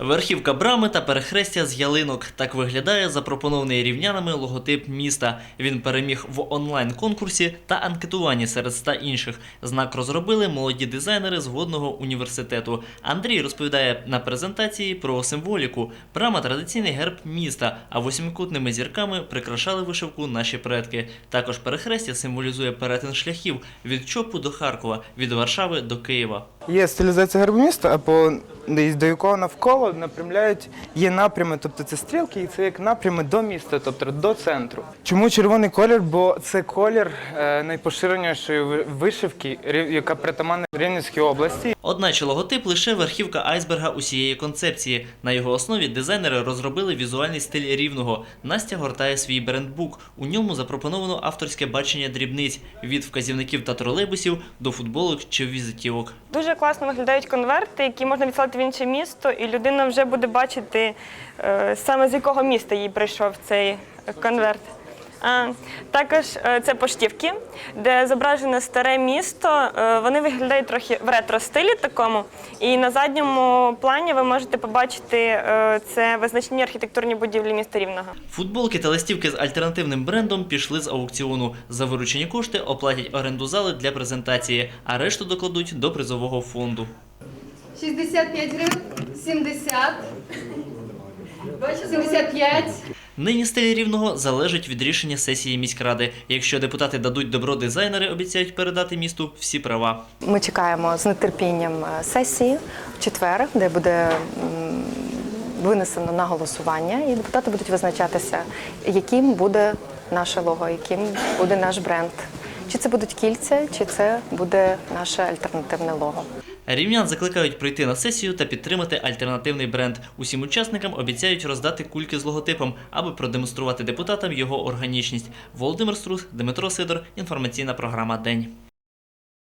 Верхівка брами та перехрестя з ялинок. Так виглядає запропонований рівнянами логотип міста. Він переміг в онлайн-конкурсі та анкетуванні серед ста інших. Знак розробили молоді дизайнери з водного університету. Андрій розповідає на презентації про символіку. Брама традиційний герб міста, а восьмикутними зірками прикрашали вишивку наші предки. Також перехрестя символізує перетин шляхів від Чопу до Харкова, від Варшави до Києва. Є стилізація гербу міста, а по десь до якого навколо напрямляють є напрями, тобто це стрілки, і це як напрями до міста, тобто до центру. Чому червоний колір? Бо це колір е, найпоширенішої вишивки, яка притаманна Рівненській області. Одначе логотип лише верхівка айсберга усієї концепції. На його основі дизайнери розробили візуальний стиль рівного. Настя гортає свій брендбук. У ньому запропоновано авторське бачення дрібниць від вказівників та тролейбусів до футболок чи візитівок. Дуже класно виглядають конверти, які можна відсилати в інше місто, і людина вже буде бачити е, саме з якого міста їй прийшов цей конверт. А, також е, це поштівки, де зображене старе місто. Е, вони виглядають трохи в ретро-стилі такому. І на задньому плані ви можете побачити це визначні архітектурні будівлі міста Рівного. Футболки та листівки з альтернативним брендом пішли з аукціону. За виручені кошти оплатять оренду зали для презентації, а решту докладуть до призового фонду. 65 гривень, 70, 75. Нині стиль рівного залежить від рішення сесії міськради. Якщо депутати дадуть добро, дизайнери обіцяють передати місту всі права. Ми чекаємо з нетерпінням е, сесії в четвер, де буде винесено на голосування, і депутати будуть визначатися, яким буде наше лого, яким буде наш бренд. Чи це будуть кільця, чи це буде наше альтернативне лого. Рівнян закликають прийти на сесію та підтримати альтернативний бренд. Усім учасникам обіцяють роздати кульки з логотипом, аби продемонструвати депутатам його органічність. Володимир Струс, Дмитро Сидор. Інформаційна програма День.